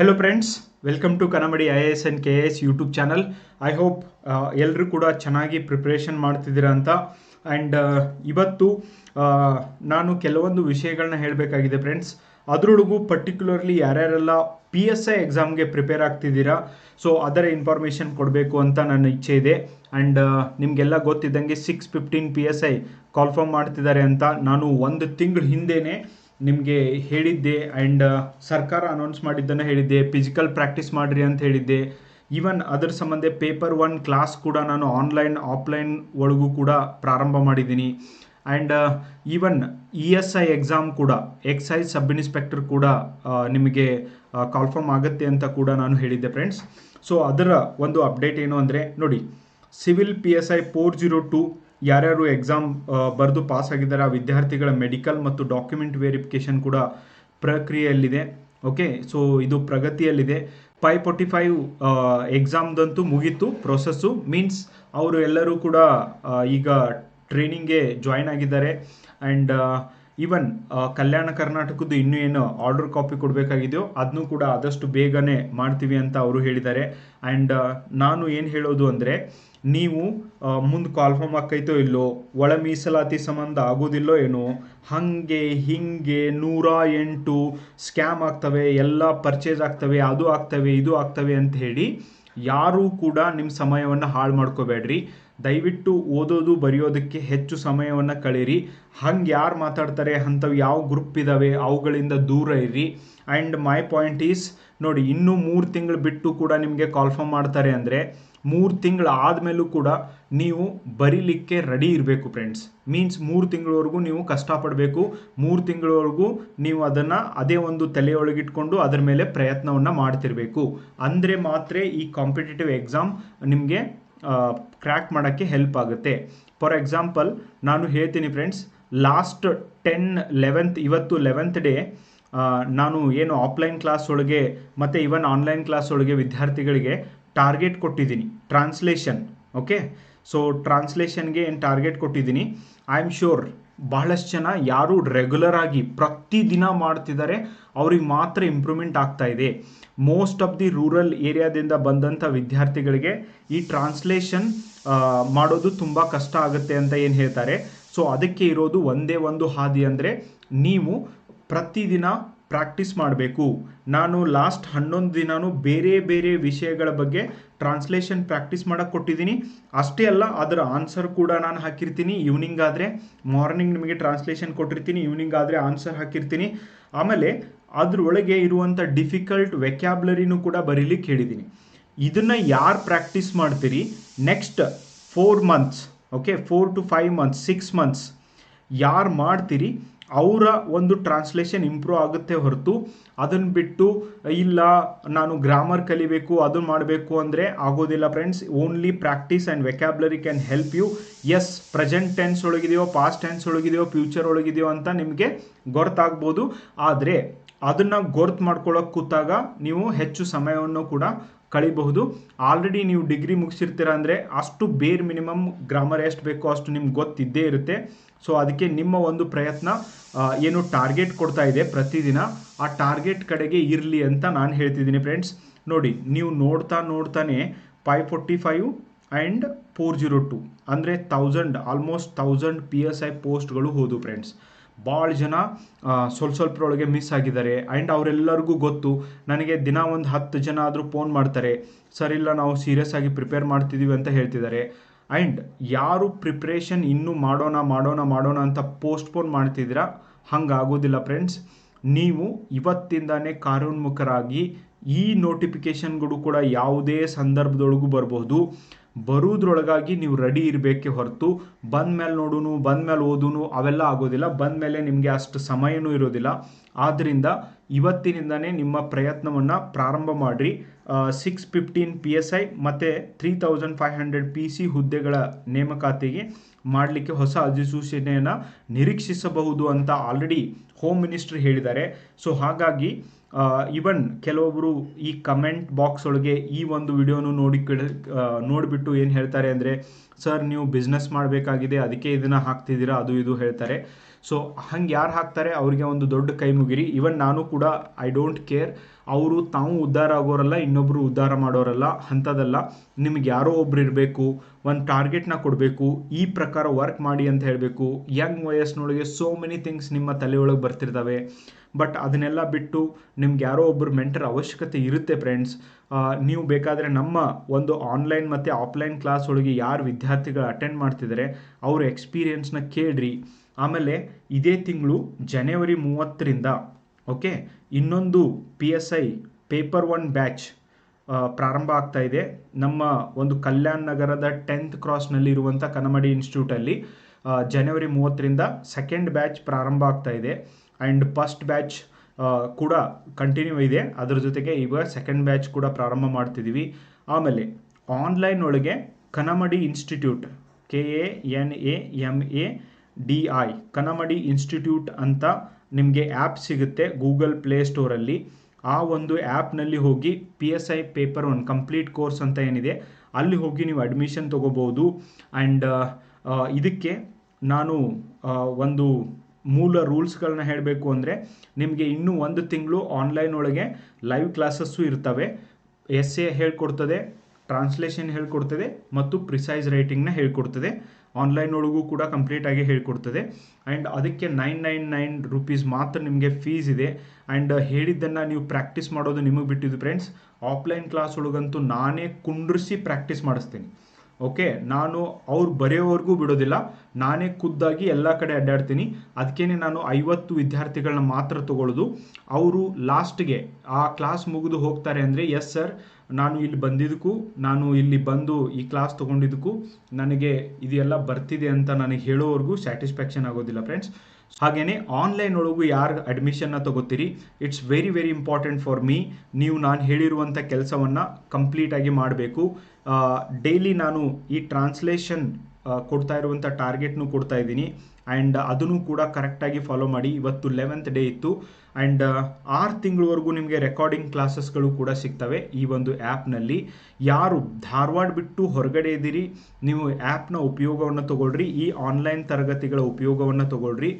Hello friends welcome to Kannamadi I S N K S YouTube channel I hope ಎಲ್ಲರೂ ಕೂಡ ಚೆನ್ನಾಗಿ preparation ಮಾಡ್ತಿದ್ದೀರಾ ಅಂತ. ಆ್ಯಂಡ್ ಇವತ್ತು ನಾನು ಕೆಲವೊಂದು ವಿಷಯಗಳನ್ನ ಹೇಳಬೇಕಾಗಿದೆ ಫ್ರೆಂಡ್ಸ್ ಅದರೊಳಗೂ ಪರ್ಟಿಕ್ಯುಲರ್ಲಿ ಯಾರ್ಯಾರೆಲ್ಲ ಪಿ ಎಸ್ ಐ ಎಕ್ಸಾಮ್ಗೆ ಪ್ರಿಪೇರ್ ಆಗ್ತಿದ್ದೀರಾ ಸೊ ಅದರ ಇನ್ಫಾರ್ಮೇಷನ್ ಕೊಡಬೇಕು ಅಂತ ನನ್ನ ಇಚ್ಛೆ ಇದೆ. ಆ್ಯಂಡ್ ನಿಮಗೆಲ್ಲ ಗೊತ್ತಿದ್ದಂಗೆ six fifteen P S I call for ಮಾಡ್ತಿದ್ದಾರೆ ಅಂತ ನಾನು ಒಂದು ತಿಂಗಳ ಹಿಂದೆನೇ ನಿಮಗೆ ಹೇಳಿದ್ದೆ ಆ್ಯಂಡ್ ಸರ್ಕಾರ ಅನೌನ್ಸ್ ಮಾಡಿದ್ದನ್ನು ಹೇಳಿದ್ದೆ ಫಿಸಿಕಲ್ ಪ್ರಾಕ್ಟೀಸ್ ಮಾಡಿರಿ ಅಂತ ಹೇಳಿದ್ದೆ. ಈವನ್ ಅದರ ಸಂಬಂಧ ಪೇಪರ್ ಒನ್ ಕ್ಲಾಸ್ ಕೂಡ ನಾನು ಆನ್ಲೈನ್ ಆಫ್ಲೈನ್ ಒಳಗೂ ಕೂಡ ಪ್ರಾರಂಭ ಮಾಡಿದ್ದೀನಿ. And even E S I exam ಕೂಡ ಎಕ್ಸೈಸ್ ಸಬ್ ಇನ್ಸ್ಪೆಕ್ಟರ್ ಕೂಡ ನಿಮಗೆ ಕಾಲ್ಫರ್ಮ್ ಆಗುತ್ತೆ ಅಂತ ಕೂಡ ನಾನು ಹೇಳಿದ್ದೆ ಫ್ರೆಂಡ್ಸ್ ಸೊ ಅದರ ಒಂದು ಅಪ್ಡೇಟ್ ಏನು ಅಂದರೆ ನೋಡಿ civil P S I four zero two ಯಾರ್ಯಾರು ಎಕ್ಸಾಮ್ ಬರೆದು ಪಾಸ್ ಆಗಿದ್ದಾರೆ, ಆ ವಿದ್ಯಾರ್ಥಿಗಳ ಮೆಡಿಕಲ್ ಮತ್ತು ಡಾಕ್ಯುಮೆಂಟ್ ವೆರಿಫಿಕೇಶನ್ ಕೂಡ ಪ್ರಕ್ರಿಯೆಯಲ್ಲಿದೆ. ಓಕೆ ಸೊ ಇದು ಪ್ರಗತಿಯಲ್ಲಿದೆ. ಫೈವ್ ಫೋರ್ಟಿ ಫೈವ್ ಎಕ್ಸಾಮ್ದಂತೂ ಮುಗೀತು ಪ್ರೊಸೆಸ್ಸು ಮೀನ್ಸ್ ಅವರು ಎಲ್ಲರೂ ಕೂಡ ಈಗ ಟ್ರೈನಿಂಗ್ಗೆ ಜಾಯ್ನ್ ಆಗಿದ್ದಾರೆ. ಆ್ಯಂಡ್ ಈವನ್ ಕಲ್ಯಾಣ ಕರ್ನಾಟಕದ್ದು ಇನ್ನೂ ಏನು ಆರ್ಡರ್ ಕಾಪಿ ಕೊಡಬೇಕಾಗಿದೆಯೋ ಅದನ್ನು ಕೂಡ ಆದಷ್ಟು ಬೇಗನೆ ಮಾಡ್ತೀವಿ ಅಂತ ಅವರು ಹೇಳಿದ್ದಾರೆ. ಆ್ಯಂಡ್ ನಾನು ಏನು ಹೇಳೋದು ಅಂದರೆ, ನೀವು ಮುಂದೆ ಕಾಲ್ಫಾರ್ಮ್ ಆಕೈತೋ ಇಲ್ಲೋ, ಒಳ ಮೀಸಲಾತಿ ಸಂಬಂಧ ಆಗೋದಿಲ್ಲೋ ಏನೋ, ಹಾಗೆ, ಹಿಂಗೆ ನೂರ ಎಂಟು ಸ್ಕ್ಯಾಮ್ ಆಗ್ತವೆ, ಎಲ್ಲ ಪರ್ಚೇಸ್ ಆಗ್ತವೆ, ಅದು ಆಗ್ತವೆ, ಇದು ಆಗ್ತವೆ ಅಂತ ಹೇಳಿ, ಯಾರೂ ಕೂಡ ನಿಮ್ಮ ಸಮಯವನ್ನು ಹಾಳು ಮಾಡ್ಕೋಬೇಡ್ರಿ. ದಯವಿಟ್ಟು ಓದೋದು ಬರೆಯೋದಕ್ಕೆ ಹೆಚ್ಚು ಸಮಯವನ್ನು ಕಳೀರಿ. ಹಂಗೆ ಯಾರು ಮಾತಾಡ್ತಾರೆ ಅಂಥವು ಯಾವ ಗ್ರೂಪ್ ಇದ್ದಾವೆ ಅವುಗಳಿಂದ ದೂರ ಇರಿ ಆ್ಯಂಡ್ ಮೈ ಪಾಯಿಂಟ್ ಈಸ್, ನೋಡಿ, ಇನ್ನೂ ಮೂರು ತಿಂಗಳು ಬಿಟ್ಟು ಕೂಡ ನಿಮಗೆ ಕಾಲ್ಫರ್ಮ್ ಮಾಡ್ತಾರೆ ಅಂದರೆ ಮೂರು ತಿಂಗಳು ಆದಮೇಲೂ ಕೂಡ ನೀವು ಬರೀಲಿಕ್ಕೆ ರೆಡಿ ಇರಬೇಕು ಫ್ರೆಂಡ್ಸ್. ಮೀನ್ಸ್ ಮೂರು ತಿಂಗಳವರೆಗೂ ನೀವು ಕಷ್ಟಪಡಬೇಕು. ಮೂರು ತಿಂಗಳವರೆಗೂ ನೀವು ಅದನ್ನು ಅದೇ ಒಂದು ತಲೆಯೊಳಗಿಟ್ಕೊಂಡು ಅದರ ಮೇಲೆ ಪ್ರಯತ್ನವನ್ನು ಮಾಡ್ತಿರಬೇಕು. ಅಂದರೆ ಮಾತ್ರ ಈ ಕಾಂಪಿಟೇಟಿವ್ ಎಕ್ಸಾಮ್ ನಿಮಗೆ ಕ್ರ್ಯಾಕ್ ಮಾಡೋಕ್ಕೆ ಹೆಲ್ಪ್ ಆಗುತ್ತೆ. ಫಾರ್ ಎಕ್ಸಾಂಪಲ್ ನಾನು ಹೇಳ್ತೀನಿ ಫ್ರೆಂಡ್ಸ್ ಲಾಸ್ಟ್ ಟೆನ್ ಲೆವೆಂತ್ ಇವತ್ತು ಲೆವೆಂತ್ ಡೇ ನಾನು ಏನು ಆಫ್ಲೈನ್ ಕ್ಲಾಸ್ ಒಳಗೆ ಮತ್ತು ಇವನ್ ಆನ್ಲೈನ್ ಕ್ಲಾಸ್ ಒಳಗೆ ವಿದ್ಯಾರ್ಥಿಗಳಿಗೆ ಟಾರ್ಗೆಟ್ ಕೊಟ್ಟಿದ್ದೀನಿ. ಟ್ರಾನ್ಸ್ಲೇಷನ್ ಓಕೆ ಸೊ ಟ್ರಾನ್ಸ್ಲೇಷನ್ಗೆ ಏನು ಟಾರ್ಗೆಟ್ ಕೊಟ್ಟಿದ್ದೀನಿ? ಐ ಆಮ್ ಶ್ಯೂರ್ ಬಹಳಷ್ಟು ಜನ ಯಾರು ರೆಗ್ಯುಲರ್ ಆಗಿ ಪ್ರತಿದಿನ ಮಾಡ್ತಿದ್ದಾರೆ ಅವ್ರಿಗೆ ಮಾತ್ರ ಇಂಪ್ರೂವ್ಮೆಂಟ್ ಆಗ್ತಾ ಇದೆ. ಮೋಸ್ಟ್ ಆಫ್ ದಿ ರೂರಲ್ ಏರಿಯಾದಿಂದ ಬಂದಂಥ ವಿದ್ಯಾರ್ಥಿಗಳಿಗೆ ಈ ಟ್ರಾನ್ಸ್ಲೇಷನ್ ಮಾಡೋದು ತುಂಬ ಕಷ್ಟ ಆಗುತ್ತೆ ಅಂತ ಏನು ಹೇಳ್ತಾರೆ? ಸೊ ಅದಕ್ಕೆ ಇರೋದು ಒಂದೇ ಒಂದು ಹಾದಿ ಅಂದರೆ, ನೀವು ಪ್ರತಿದಿನ ಪ್ರಾಕ್ಟೀಸ್ ಮಾಡಬೇಕು. ನಾನು ಲಾಸ್ಟ್ ಹನ್ನೊಂದು ದಿನಾನು ಬೇರೆ ಬೇರೆ ವಿಷಯಗಳ ಬಗ್ಗೆ ಟ್ರಾನ್ಸ್ಲೇಷನ್ ಪ್ರಾಕ್ಟೀಸ್ ಮಾಡೋಕ್ಕೆ ಕೊಟ್ಟಿದ್ದೀನಿ. ಅಷ್ಟೇ ಅಲ್ಲ, ಅದರ ಆನ್ಸರ್ ಕೂಡ ನಾನು ಹಾಕಿರ್ತೀನಿ. ಈವ್ನಿಂಗ್ ಆದರೆ ಮಾರ್ನಿಂಗ್ ನಿಮಗೆ ಟ್ರಾನ್ಸ್ಲೇಷನ್ ಕೊಟ್ಟಿರ್ತೀನಿ. ಈವ್ನಿಂಗ್ ಆದರೆ ಆನ್ಸರ್ ಹಾಕಿರ್ತೀನಿ. ಆಮೇಲೆ ಅದರೊಳಗೆ ಇರುವಂಥ ಡಿಫಿಕಲ್ಟ್ ವೆಕ್ಯಾಬ್ಲರಿನೂ ಕೂಡ ಬರೀಲಿಕ್ಕೆ ಹೇಳಿದ್ದೀನಿ. ಇದನ್ನು ಯಾರು ಪ್ರಾಕ್ಟೀಸ್ ಮಾಡ್ತೀರಿ? Next four months, okay, four to five months, six months ಯಾರು ಮಾಡ್ತೀರಿ? ಅವರ ಒಂದು ಟ್ರಾನ್ಸ್ಲೇಷನ್ ಇಂಪ್ರೂವ್ ಆಗುತ್ತೆ ಹೊರತು ಅದನ್ನು ಬಿಟ್ಟು, ಇಲ್ಲ, ನಾನು ಗ್ರಾಮರ್ ಕಲಿಬೇಕು ಅದು ಮಾಡಬೇಕು ಅಂದರೆ ಆಗೋದಿಲ್ಲ friends only practice and vocabulary can help you as present tense ಒಳಗಿದೆಯೋ past tense ಒಳಗಿದೆಯೋ ಫ್ಯೂಚರ್ ಒಳಗಿದೆಯೋ ಅಂತ ನಿಮಗೆ ಗೊತ್ತಾಗ್ಬೋದು. ಆದರೆ ಅದನ್ನು ಗೊರ್ತು ಮಾಡ್ಕೊಳ್ಳೋಕೆ ಕೂತಾಗ ನೀವು ಹೆಚ್ಚು ಸಮಯವನ್ನು ಕೂಡ ಕಳಿಬಹುದು. ಆಲ್ರೆಡಿ ನೀವು ಡಿಗ್ರಿ ಮುಗಿಸಿರ್ತೀರ ಅಂದರೆ ಅಷ್ಟು ಬೇರ್ ಮಿನಿಮಮ್ ಗ್ರಾಮರ್ ಎಷ್ಟು ಬೇಕೋ ಅಷ್ಟು ನಿಮ್ಗೆ ಗೊತ್ತಿದ್ದೇ ಇರುತ್ತೆ. ಸೊ ಅದಕ್ಕೆ ನಿಮ್ಮ ಒಂದು ಪ್ರಯತ್ನ ಏನು ಟಾರ್ಗೆಟ್ ಕೊಡ್ತಾ ಇದೆ ಪ್ರತಿದಿನ, ಆ ಟಾರ್ಗೆಟ್ ಕಡೆಗೆ ಇರಲಿ ಅಂತ ನಾನು ಹೇಳ್ತಿದ್ದೀನಿ ಫ್ರೆಂಡ್ಸ್ ನೋಡಿ, ನೀವು ನೋಡ್ತಾ ನೋಡ್ತಾನೆ five forty five and four zero two ಅಂದರೆ thousand almost thousand P S I ಪೋಸ್ಟ್ಗಳು ಹೋದು ಫ್ರೆಂಡ್ಸ್ ಭಾಳ ಜನ ಸ್ವಲ್ಪ ಸ್ವಲ್ಪ ಸ್ವಲ್ಪರೊಳಗೆ ಮಿಸ್ ಆಗಿದ್ದಾರೆ. ಆ್ಯಂಡ್ ಅವರೆಲ್ಲರಿಗೂ ಗೊತ್ತು, ನನಗೆ ದಿನ ಒಂದು ಹತ್ತು ಜನ ಆದರೂ ಫೋನ್ ಮಾಡ್ತಾರೆ. ಸರ್, ಇಲ್ಲ, ನಾವು ಸೀರಿಯಸ್ ಆಗಿ ಪ್ರಿಪೇರ್ ಮಾಡ್ತಿದ್ದೀವಿ ಅಂತ ಹೇಳ್ತಿದ್ದಾರೆ. ಆ್ಯಂಡ್ ಯಾರು ಪ್ರಿಪ್ರೇಷನ್ ಇನ್ನೂ ಮಾಡೋಣ ಮಾಡೋಣ ಮಾಡೋಣ ಅಂತ ಪೋಸ್ಟ್ಪೋನ್ ಮಾಡ್ತಿದ್ದೀರಾ? ಹಂಗಾಗೋದಿಲ್ಲ ಫ್ರೆಂಡ್ಸ್ ನೀವು ಇವತ್ತಿಂದಾನೇ ಕಾರ್ಯೋನ್ಮುಖರಾಗಿ ಈ ನೋಟಿಫಿಕೇಷನ್ಗಳು ಕೂಡ ಯಾವುದೇ ಸಂದರ್ಭದೊಳಗೂ ಬರಬಹುದು. ಬರುವುದ್ರೊಳಗಾಗಿ ನೀವು ರೆಡಿ ಇರಬೇಕೆ ಹೊರತು ಬಂದ ಮೇಲೆ ನೋಡೋನು, ಬಂದ ಮೇಲೆ ಓದೂನು ಅವೆಲ್ಲ ಆಗೋದಿಲ್ಲ. ಬಂದ ಮೇಲೆ ನಿಮಗೆ ಅಷ್ಟು ಸಮಯನೂ ಇರೋದಿಲ್ಲ. ಆದ್ದರಿಂದ ಇವತ್ತಿನಿಂದನೇ ನಿಮ್ಮ ಪ್ರಯತ್ನವನ್ನು ಪ್ರಾರಂಭ ಮಾಡಿರಿ. Six fifteen P S I ಮತ್ತು three thousand five hundred P C ಹುದ್ದೆಗಳ ನೇಮಕಾತಿಗೆ ಮಾಡಲಿಕ್ಕೆ ಹೊಸ ಅಧಿಸೂಚನೆಯನ್ನು ನಿರೀಕ್ಷಿಸಬಹುದು ಅಂತ ಆಲ್ರೆಡಿ ಹೋಮ್ ಮಿನಿಸ್ಟ್ರ್ ಹೇಳಿದ್ದಾರೆ. ಸೊ ಹಾಗಾಗಿ ಇವನ್ ಕೆಲವೊಬ್ಬರು ಈ ಕಮೆಂಟ್ ಬಾಕ್ಸ್ ಒಳಗೆ ಈ ಒಂದು ವಿಡಿಯೋನು ನೋಡಿ ನೋಡಿಬಿಟ್ಟು ಏನು ಹೇಳ್ತಾರೆ ಅಂದರೆ ಸರ್ ನೀವು ಬಿಸ್ನೆಸ್ ಮಾಡಬೇಕಾಗಿದೆ, ಅದಕ್ಕೆ ಇದನ್ನು ಹಾಕ್ತಿದ್ದೀರಾ, ಅದು ಇದು ಹೇಳ್ತಾರೆ. ಸೊ ಹಂಗೆ ಯಾರು ಹಾಕ್ತಾರೆ, ಅವರಿಗೆ ಒಂದು ದೊಡ್ಡ ಕೈ ಮುಗಿರಿ. ಇವನ್ ನಾನು ಕೂಡ ಐ ಡೋಂಟ್ ಕೇರ್ ಅವರು ತಾವು ಉದ್ಧಾರ ಆಗೋರಲ್ಲ ಇನ್ನೊಬ್ಬರು ಉದ್ಧಾರ ಮಾಡೋರಲ್ಲ, ಅಂಥದ್ದಲ್ಲ. ನಿಮ್ಗೆ ಯಾರೋ ಒಬ್ರು ಇರಬೇಕು, ಒಂದು ಟಾರ್ಗೆಟ್ನ ಕೊಡಬೇಕು, ಈ ಪ್ರಕಾರ ವರ್ಕ್ ಮಾಡಿ ಅಂತ ಹೇಳಬೇಕು. ಯಂಗ್ ವಯಸ್ಸಿನೊಳಗೆ ಸೋ ಮೆನಿ ಥಿಂಗ್ಸ್ ನಿಮ್ಮ ತಲೆಯೊಳಗೆ ಬರ್ತಿರ್ತವೆ. ಬಟ್ ಅದನ್ನೆಲ್ಲ ಬಿಟ್ಟು ನಿಮ್ಗೆ ಯಾರೋ ಒಬ್ಬರು ಮೆಂಟರ್ ಅವಶ್ಯಕತೆ ಇರುತ್ತೆ ಫ್ರೆಂಡ್ಸ್ ನೀವು ಬೇಕಾದರೆ ನಮ್ಮ ಒಂದು ಆನ್ಲೈನ್ ಮತ್ತು ಆಫ್ಲೈನ್ ಕ್ಲಾಸ್ ಒಳಗೆ ಯಾರು ವಿದ್ಯಾರ್ಥಿಗಳು ಅಟೆಂಡ್ ಮಾಡ್ತಿದ್ದಾರೆ ಅವ್ರ ಎಕ್ಸ್ಪೀರಿಯೆನ್ಸ್ನ ಕೇಳ್ರಿ. ಆಮೇಲೆ ಇದೇ ತಿಂಗಳು ಜನವರಿ ಮೂವತ್ತರಿಂದ ಓಕೆ ಇನ್ನೊಂದು P S I paper one batch ಪ್ರಾರಂಭ ಆಗ್ತಾ ಇದೆ. ನಮ್ಮ ಒಂದು ಕಲ್ಯಾಣ್ ನಗರದ ಟೆಂತ್ ಕ್ರಾಸ್ನಲ್ಲಿ ಇರುವಂಥ ಕನಮಡಿ ಇನ್ಸ್ಟಿಟ್ಯೂಟಲ್ಲಿ ಜನವರಿ ಮೂವತ್ತರಿಂದ ಸೆಕೆಂಡ್ ಬ್ಯಾಚ್ ಪ್ರಾರಂಭ ಆಗ್ತಾ ಇದೆ. ಆ್ಯಂಡ್ ಫಸ್ಟ್ ಬ್ಯಾಚ್ ಕೂಡ ಕಂಟಿನ್ಯೂ ಇದೆ. ಅದರ ಜೊತೆಗೆ ಈಗ ಸೆಕೆಂಡ್ ಬ್ಯಾಚ್ ಕೂಡ ಪ್ರಾರಂಭ ಮಾಡ್ತಿದ್ದೀವಿ ಆಮೇಲೆ ಆನ್ಲೈನ್ ಒಳಗೆ Kanamadi institute K A N A M A D I Kanamadi institute ಅಂತ ನಿಮಗೆ ಆ್ಯಪ್ ಸಿಗುತ್ತೆ ಗೂಗಲ್ ಪ್ಲೇ ಸ್ಟೋರಲ್ಲಿ ಆ ಒಂದು ಆ್ಯಪ್ನಲ್ಲಿ ಹೋಗಿ P S I paper one complete course ಅಂತ ಏನಿದೆ, ಅಲ್ಲಿ ಹೋಗಿ ನೀವು ಅಡ್ಮಿಷನ್ ತೊಗೋಬೋದು. ಆ್ಯಂಡ್ ಇದಕ್ಕೆ ನಾನು ಒಂದು ಮೂಲ ರೂಲ್ಸ್ಗಳನ್ನ ಹೇಳಬೇಕು ಅಂದರೆ, ನಿಮಗೆ ಇನ್ನೂ ಒಂದು ತಿಂಗಳು ಆನ್ಲೈನ್ ಒಳಗೆ ಲೈವ್ ಕ್ಲಾಸಸ್ಸು ಇರ್ತವೆ. ಎಸ್ ಎ ಹೇಳ್ಕೊಡ್ತದೆ ಟ್ರಾನ್ಸ್ಲೇಷನ್ ಹೇಳ್ಕೊಡ್ತದೆ, ಮತ್ತು ಪ್ರಿಸೈಸ್ ರೈಟಿಂಗ್ನ ಹೇಳ್ಕೊಡ್ತದೆ. ಆನ್ಲೈನ್ ಒಳಗೂ ಕೂಡ ಕಂಪ್ಲೀಟಾಗಿ ಹೇಳ್ಕೊಡ್ತದೆ. ಆ್ಯಂಡ್ ಅದಕ್ಕೆ ನೈನ್ ನೈನ್ ನೈನ್ ರುಪೀಸ್ ಮಾತ್ರ ನಿಮಗೆ ಫೀಸ್ ಇದೆ. ಆ್ಯಂಡ್ ಹೇಳಿದ್ದನ್ನು ನೀವು ಪ್ರಾಕ್ಟೀಸ್ ಮಾಡೋದು ನಿಮಗೆ ಬಿಟ್ಟಿದ್ದು ಫ್ರೆಂಡ್ಸ್ ಆಫ್ಲೈನ್ ಕ್ಲಾಸ್ ಒಳಗಂತೂ ನಾನೇ ಕುಂಡ್ರಿಸಿ ಪ್ರಾಕ್ಟೀಸ್ ಮಾಡಿಸ್ತೀನಿ. ಓಕೆ ನಾನು ಅವ್ರು ಬರೆಯೋವರೆಗೂ ಬಿಡೋದಿಲ್ಲ. ನಾನೇ ಖುದ್ದಾಗಿ ಎಲ್ಲ ಕಡೆ ಅಡ್ಡಾಡ್ತೀನಿ. ಅದಕ್ಕೇ ನಾನು ಐವತ್ತು ವಿದ್ಯಾರ್ಥಿಗಳನ್ನ ಮಾತ್ರ ತಗೊಳ್ಳೋದು ಅವರು ಲಾಸ್ಟ್ಗೆ ಆ ಕ್ಲಾಸ್ ಮುಗಿದು ಹೋಗ್ತಾರೆ ಅಂದರೆ ಎಸ್ ಸರ್ ನಾನು ಇಲ್ಲಿ ಬಂದಿದ್ದಕ್ಕೂ, ನಾನು ಇಲ್ಲಿ ಬಂದು ಈ ಕ್ಲಾಸ್ ತೊಗೊಂಡಿದ್ದಕ್ಕೂ ನನಗೆ ಇದೆಲ್ಲ ಬರ್ತಿದೆ ಅಂತ ನನಗೆ ಹೇಳೋವರೆಗೂ ಸ್ಯಾಟಿಸ್ಫ್ಯಾಕ್ಷನ್ ಆಗೋದಿಲ್ಲ ಫ್ರೆಂಡ್ಸ್ ಹಾಗೆಯೇ ಆನ್ಲೈನ್ ಒಳಗೂ ಯಾರು ಅಡ್ಮಿಷನ್ನ ತಗೋತೀರಿ it's very very important for me ನೀವು ನಾನು ಹೇಳಿರುವಂಥ ಕೆಲಸವನ್ನು ಕಂಪ್ಲೀಟಾಗಿ ಮಾಡಬೇಕು. ಡೈಲಿ ನಾನು ಈ ಟ್ರಾನ್ಸ್ಲೇಷನ್ ಕೊಡ್ತಾ ಇರುವಂಥ ಟಾರ್ಗೆಟ್ನು ಕೊಡ್ತಾ ಇದ್ದೀನಿ. ಆ್ಯಂಡ್ ಅದನ್ನು ಕೂಡ ಕರೆಕ್ಟಾಗಿ ಫಾಲೋ ಮಾಡಿ. ಇವತ್ತು ಲೆವೆಂತ್ ಡೇ ಇತ್ತು. ಆ್ಯಂಡ್ ಆರು ತಿಂಗಳವರೆಗೂ ನಿಮಗೆ ರೆಕಾರ್ಡಿಂಗ್ ಕ್ಲಾಸಸ್ಗಳು ಕೂಡ ಸಿಗ್ತವೆ ಈ ಒಂದು ಆ್ಯಪ್ನಲ್ಲಿ ಯಾರು ಧಾರವಾಡ ಬಿಟ್ಟು ಹೊರಗಡೆ ಇದ್ದೀರಿ, ನೀವು ಆ್ಯಪ್ನ ಉಪಯೋಗವನ್ನು ತಗೊಳ್ರಿ, ಈ ಆನ್ಲೈನ್ ತರಗತಿಗಳ ಉಪಯೋಗವನ್ನು ತಗೊಳ್ರಿ.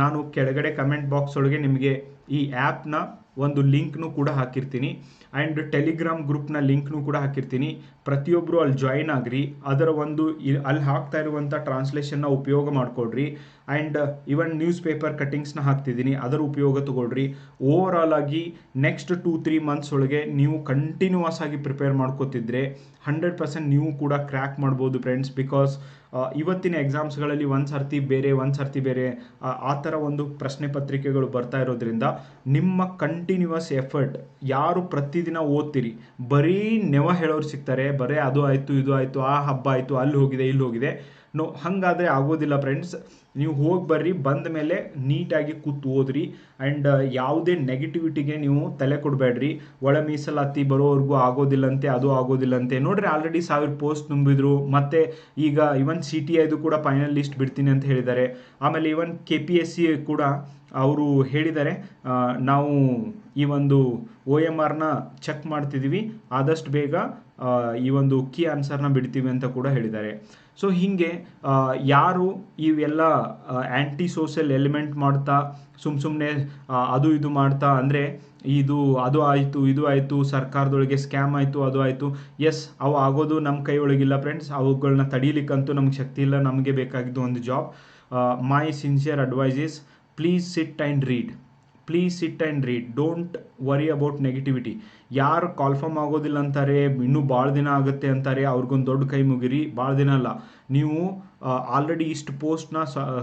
ನಾನು ಕೆಳಗಡೆ ಕಮೆಂಟ್ ಬಾಕ್ಸ್ ಒಳಗೆ ನಿಮಗೆ ಈ ಆ್ಯಪ್ನ ಒಂದು ಲಿಂಕ್ನು ಕೂಡ ಹಾಕಿರ್ತೀನಿ. ಆ್ಯಂಡ್ ಟೆಲಿಗ್ರಾಮ್ ಗ್ರೂಪ್ನ ಲಿಂಕ್ನು ಕೂಡ ಹಾಕಿರ್ತೀನಿ. ಪ್ರತಿಯೊಬ್ಬರು ಅಲ್ಲಿ ಜಾಯಿನ್ ಆಗ್ರಿ, ಅದರ ಒಂದು ಅಲ್ಲಿ ಹಾಕ್ತಾ ಇರುವಂಥ ಟ್ರಾನ್ಸ್ಲೇಷನ್ನ ಉಪಯೋಗ ಮಾಡಿಕೊಡ್ರಿ. ಆ್ಯಂಡ್ ಇವನ್ ನ್ಯೂಸ್ ಪೇಪರ್ ಕಟ್ಟಿಂಗ್ಸ್ನ ಹಾಕ್ತಿದ್ದೀನಿ ಅದರ ಉಪಯೋಗ ತಗೊಳ್ರಿ. ಓವರ್ ಆಲ್ ಆಗಿ ನೆಕ್ಸ್ಟ್ ಟೂ ತ್ರೀ ಮಂತ್ಸ್ ಒಳಗೆ ನೀವು ಕಂಟಿನ್ಯೂಸ್ ಆಗಿ ಪ್ರಿಪೇರ್ ಮಾಡ್ಕೋತಿದ್ರೆ ಹಂಡ್ರೆಡ್ ಪರ್ಸೆಂಟ್ ನೀವು ಕೂಡ ಕ್ರ್ಯಾಕ್ ಮಾಡ್ಬೋದು ಫ್ರೆಂಡ್ಸ್ ಬಿಕಾಸ್ ಇವತ್ತಿನ ಎಕ್ಸಾಮ್ಸ್ಗಳಲ್ಲಿ ಒಂದು ಸರ್ತಿ ಬೇರೆ, ಒಂದು ಸರ್ತಿ ಬೇರೆ, ಆ ಥರ ಒಂದು ಪ್ರಶ್ನೆ ಪತ್ರಿಕೆಗಳು ಬರ್ತಾ ಇರೋದ್ರಿಂದ ನಿಮ್ಮ ಕಂಟಿನ್ಯೂಸ್ ಎಫರ್ಟ್ ಯಾರು ಪ್ರತಿದಿನ ಓದ್ತೀರಿ? ಬರೀ ನೆವ ಹೇಳೋರು ಸಿಗ್ತಾರೆ ಬರೀ, ಅದು ಆಯಿತು, ಇದು ಆಯಿತು, ಆ ಹಬ್ಬ ಆಯಿತು, ಅಲ್ಲಿ ಹೋಗಿದೆ, ಇಲ್ಲಿ ಹೋಗಿದೆ. ನೋ, ಹಾಗಾದರೆ ಆಗೋದಿಲ್ಲ ಫ್ರೆಂಡ್ಸ್ ನೀವು ಹೋಗಿ ಬರ್ರಿ, ಬಂದ ಮೇಲೆ ನೀಟಾಗಿ ಕೂತು ಓದ್ರಿ ಆ್ಯಂಡ್ ಯಾವುದೇ ನೆಗೆಟಿವಿಟಿಗೆ ನೀವು ತಲೆ ಕೊಡಬೇಡ್ರಿ. ಒಳ ಮೀಸಲಾತಿ ಬರೋವರೆಗೂ ಆಗೋದಿಲ್ಲಂತೆ, ಅದು ಆಗೋದಿಲ್ಲಂತೆ. ನೋಡ್ರಿ ಆಲ್ರೆಡಿ ಸಾವಿರ ಪೋಸ್ಟ್ ತುಂಬಿದ್ರು ಮತ್ತು ಈಗ ಇವನ್ ಸಿ ಟಿ ಐದು ಕೂಡ ಫೈನಲ್ ಲಿಸ್ಟ್ ಬಿಡ್ತೀನಿ ಅಂತ ಹೇಳಿದ್ದಾರೆ. ಆಮೇಲೆ even K P S C ಕೂಡ ಅವರು ಹೇಳಿದ್ದಾರೆ. ನಾವು ಈ ಒಂದು ಒ ಎಂ ಆರ್ನ ಚೆಕ್ ಮಾಡ್ತಿದ್ದೀವಿ ಆದಷ್ಟು ಬೇಗ ಈ ಒಂದು ಕೀ ಆನ್ಸರ್ನ ಬಿಡ್ತೀವಿ ಅಂತ ಕೂಡ ಹೇಳಿದ್ದಾರೆ. ಸೊ ಹೀಗೆ ಯಾರು ಇವೆಲ್ಲ ಆ್ಯಂಟಿ ಸೋಷಿಯಲ್ ಎಲಿಮೆಂಟ್ ಮಾಡ್ತಾ ಸುಮ್ಮ ಸುಮ್ಮನೆ ಅದು ಇದು ಮಾಡ್ತಾ, ಅಂದರೆ ಇದು, ಅದು ಆಯಿತು, ಇದು ಆಯಿತು, ಸರ್ಕಾರದೊಳಗೆ ಸ್ಕ್ಯಾಮ್ ಆಯಿತು, ಅದು ಆಯಿತು ಎಸ್ ಅವು ಆಗೋದು ನಮ್ಮ ಕೈ ಒಳಗಿಲ್ಲ ಫ್ರೆಂಡ್ಸ್ ಅವುಗಳನ್ನ ತಡೀಲಿಕ್ಕಂತೂ ನಮ್ಗೆ ಶಕ್ತಿ ಇಲ್ಲ, ನಮಗೆ ಬೇಕಾಗಿದ್ದು ಒಂದು job my sincere advice is please sit and read please sit and read don't worry about negativity ಯಾರು ಕಾಲ್ಫರ್ಮ್ ಆಗೋದಿಲ್ಲ ಅಂತಾರೆ, ಇನ್ನೂ ಭಾಳ ದಿನ ಆಗುತ್ತೆ ಅಂತಾರೆ, ಅವ್ರಿಗೊಂದು ದೊಡ್ಡ ಕೈ ಮುಗಿರಿ ಭಾಳ ದಿನ ಅಲ್ಲ. ನೀವು ಆಲ್ರೆಡಿ ಇಷ್ಟು ಪೋಸ್ಟ್ನ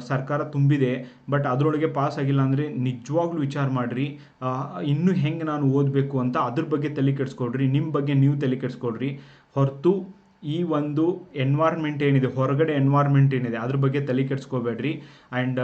ಸರ್ಕಾರ ತುಂಬಿದೆ ಬಟ್ ಅದರೊಳಗೆ ಪಾಸ್ ಆಗಿಲ್ಲ ಅಂದರೆ ನಿಜವಾಗ್ಲೂ ವಿಚಾರ ಮಾಡಿರಿ. ಇನ್ನೂ ಹೆಂಗೆ ನಾನು ಓದಬೇಕು ಅಂತ ಅದ್ರ ಬಗ್ಗೆ ತಲೆ ಕೆಡಿಸ್ಕೊಡ್ರಿ ನಿಮ್ಮ ಬಗ್ಗೆ ನೀವು ತಲೆ ಕೆಡಿಸ್ಕೊಡ್ರಿ ಹೊರತು ಈ ಒಂದು ಎನ್ವಾರ್ಮೆಂಟ್ ಏನಿದೆ, ಹೊರಗಡೆ ಎನ್ವಾರ್ಮೆಂಟ್ ಏನಿದೆ, ಅದ್ರ ಬಗ್ಗೆ ತಲೆ ಕೆಡಿಸ್ಕೋಬೇಡ್ರಿ. ಆ್ಯಂಡ್